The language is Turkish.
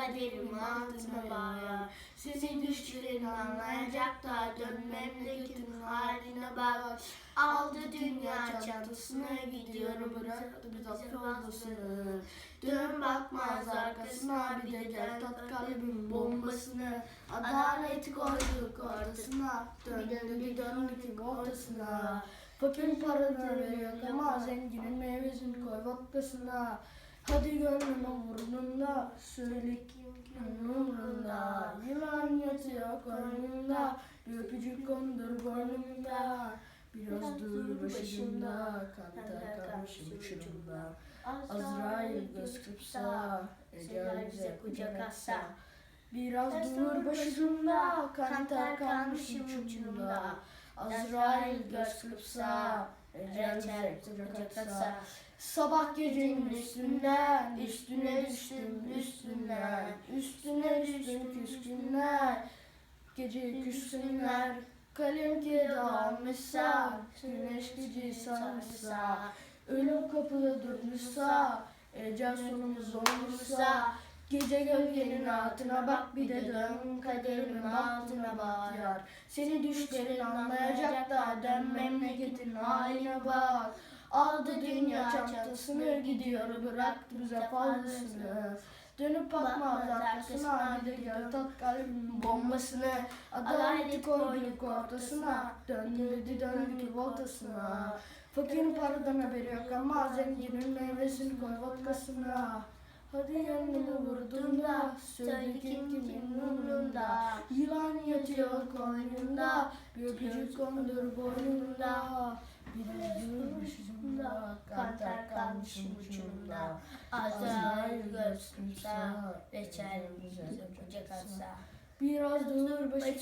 kaderim altına bağlar Seni düşlerin anlayacak da dön memleketin haline bak. Aldı dünya çantasına gidiyorum bıraktı bize fazlasını Dön bakmaz arkasına bir de gel tat kalbim bombasını. Adaleti koyduk ortasına Döndü bir döndük ortasına. Fakir paranı veriyor ama zenginin meyvesini koy vodkasına Hadi gönlümün burnunda Söyle kim kimin umrunda Yılan yatıyor koynunda Bir öpücük kondur boynumda. Biraz dur başımda Kantar kalmışım uçurumda Azrail göz kırpsa Ecel bize kucak atsa. Biraz dur başımda Kantar kalmışım uçurumda Azrail göz kırpsa Ecel bize kucak atsa Sabah gecenin üstünden Üstüne düştüm üstünden. Üstüne düştüm küskünler Gece küssünler Kalem kağıdı almışsa Güneş geceyi sarmışsa Ölüm kapıda durmuşsa Ecel sonumuz olmuşsa. Gece gölgenin altına bak bir de dön kaderimin altına bak yar. Seni düşlerin anlayacak dön memleketin haline bak. Aldı dünya çantasını gidiyor bıraktı bize fazlasını. Dönüp bakmaz arkasına de gel tat kalbimin bombasını. Adaleti koyduk ortasına. Döndürdü döndü voltasına. Fakirin paradan haberi yok ama zenginin meyvesini koy vodkasına Hadi yanını vurduğunda Söyle kim kimin umrunda Yılan yatıyor koynunda Bir öpücük kondur boynunda. Bir üzgün başımda Kantar kalmışım uçumda Azrail göz kırpsa Reçel bize kucak atsa. Biraz dur başım